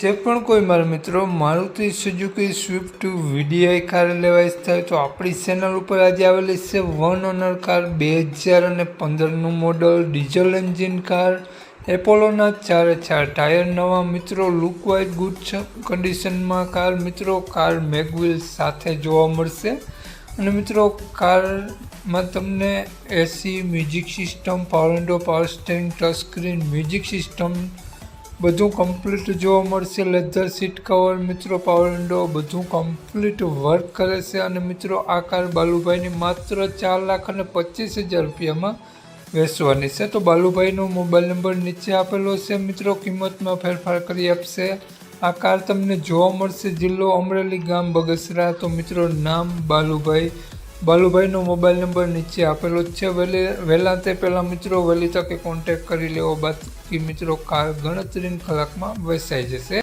જે પણ કોઈ મારા મિત્રો Maruti Suzuki Swift VDI car લેવા ઈચ્છતા હોય તો આપણી ચેનલ ઉપર આજે આવેલી છે વન ઓનર કાર બે હજાર અને પંદરનું મોડલ, ડીઝલ એન્જિન કાર, એપોલોના ચારે ચાર ટાયર, નવા મિત્રો લુકવાઇઝ ગુડ કન્ડિશનમાં કાર મિત્રો, કાર મેગવિલ સાથે જોવા મળશે. અને મિત્રો, કારમાં તમને AC, music system, power window, power steering, touch screen, music system બધું કમ્પ્લીટ જોવા મળશે લેધર સીટ કવર મિત્રો પાવર વિન્ડો બધું કમ્પ્લીટ વર્ક કરે છે. અને મિત્રો, આ કાર બાલુભાઈની માત્ર ચાર લાખ અને પચીસ હજાર રૂપિયામાં વેચવાની છે. તો બાલુભાઈનો મોબાઈલ નંબર નીચે આપેલો છે. મિત્રો, કિંમતમાં ફેરફાર કરી આપશે. આ કાર તમને જોવા મળશે. જિલ્લો અમરેલી ગામ બગસરા. તો મિત્રો, નામ બાલુભાઈ બાલુભાઈનો મોબાઈલ નંબર નીચે આપેલો જ છે. વહેલે, વહેલા તે પહેલાં મિત્રો વહેલી તકે કોન્ટેક્ટ કરી લેવો. બાકી મિત્રો કાર ગણતરીની કલાકમાં વેચાઈ જશે.